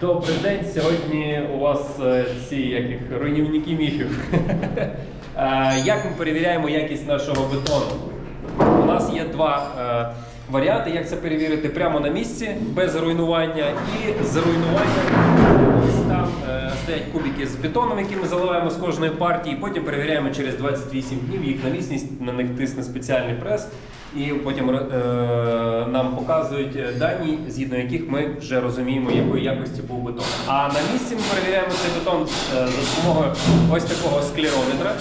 Добрий день. Сьогодні у вас е, ці яких руйнівники міфів. Е, Як ми перевіряємо якість нашого бетону? У нас є два е, варіанти, як це перевірити прямо на місці, без руйнування і з руйнуванням. Ось там е, стоять кубики з бетоном, які ми заливаємо з кожної партії. Потім перевіряємо через 28 днів їх на міцність, на них тисне спеціальний прес. І потім е, нам показують е, дані, згідно яких ми вже розуміємо, якої якості був бетон. А на місці ми перевіряємо цей бетон е, за допомогою ось такого склерометра.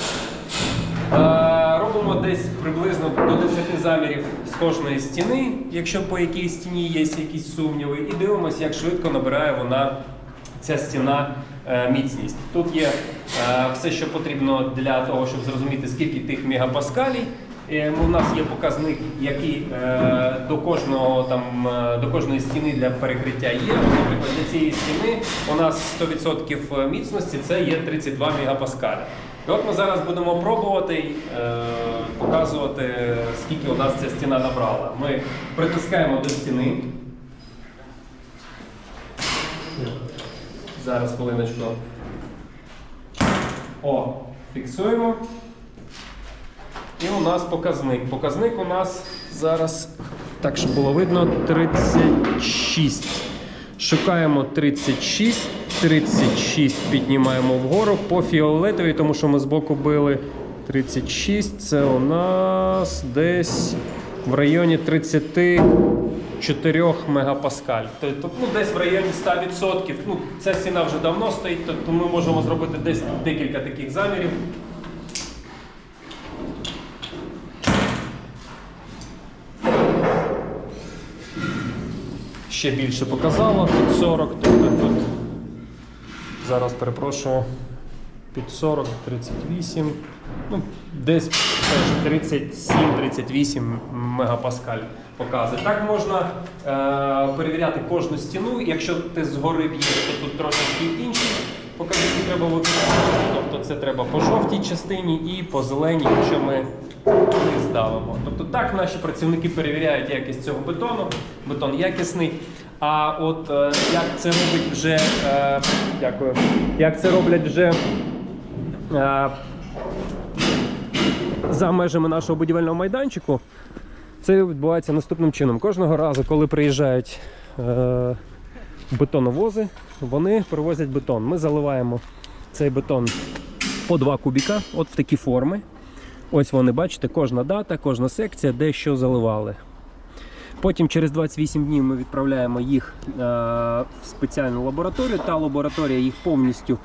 Робимо десь приблизно до 10 замірів з кожної стіни, якщо по якій стіні є якісь сумніви, і дивимося, як швидко набирає вона ця стіна е, міцність. Тут є е, все, що потрібно для того, щоб зрозуміти, скільки тих мегапаскалій. Е, У нас є показник, який до кожного там до кожної стіни для перекриття є. Наприклад, для цієї стіни у нас 100% міцності це є 32 мегапаскаля. І от ми зараз будемо пробувати е, показувати, скільки у нас ця стіна набрала. Ми притискаємо до стіни. Зараз хвилиночку. О, фіксуємо. І у нас показник. Показник у нас зараз, так щоб було видно, 36. Шукаємо 36. 36 піднімаємо вгору по фіолетовій, тому що ми збоку били 36. Це у нас десь в районі 34 мегапаскаль. Тобто ну, десь в районі 100%. Ну, ця стіна вже давно стоїть, тобто ми можемо зробити десь декілька таких замірів. ще більше показало, під 40, тобто тут зараз перепрошую, під 40, 38, ну, десь 37-38 мегапаскаль показує. Так можна е, перевіряти кожну стіну. Якщо ти згори б'єш, то тут трошки інші показники треба виконувати. Тобто це треба по жовтій частині і по зеленій, якщо ми не здавимо. Тобто так наші працівники перевіряють якість цього бетону. Бетон якісний. А от е, як це робить вже е, дякую. Як це роблять вже е, за межами нашого будівельного майданчику, це відбувається наступним чином. Кожного разу, коли приїжджають е, бетоновози, вони привозять бетон. Ми заливаємо цей бетон по два кубіка, от в такі форми. Ось вони, бачите, кожна дата, кожна секція, де що заливали. Потім через 28 днів ми відправляємо їх е, в спеціальну лабораторію. Та лабораторія їх повністю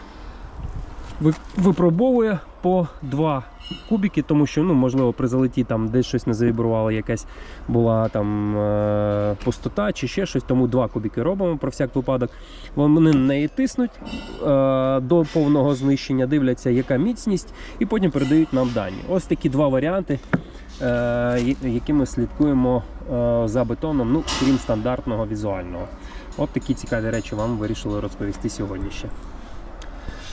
випробовує по два кубики, тому що ну, можливо при залеті там десь щось не завібрувало, якась була там е, пустота чи ще щось, тому два кубики робимо про всяк випадок. Вони неї тиснуть е, до повного знищення, дивляться, яка міцність, і потім передають нам дані. Ось такі два варіанти, е, я- які ми слідкуємо е, за бетоном, ну, крім стандартного візуального. От такі цікаві речі вам вирішили розповісти сьогодні ще.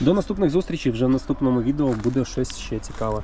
До наступних зустрічей вже в наступному відео буде щось ще цікаве.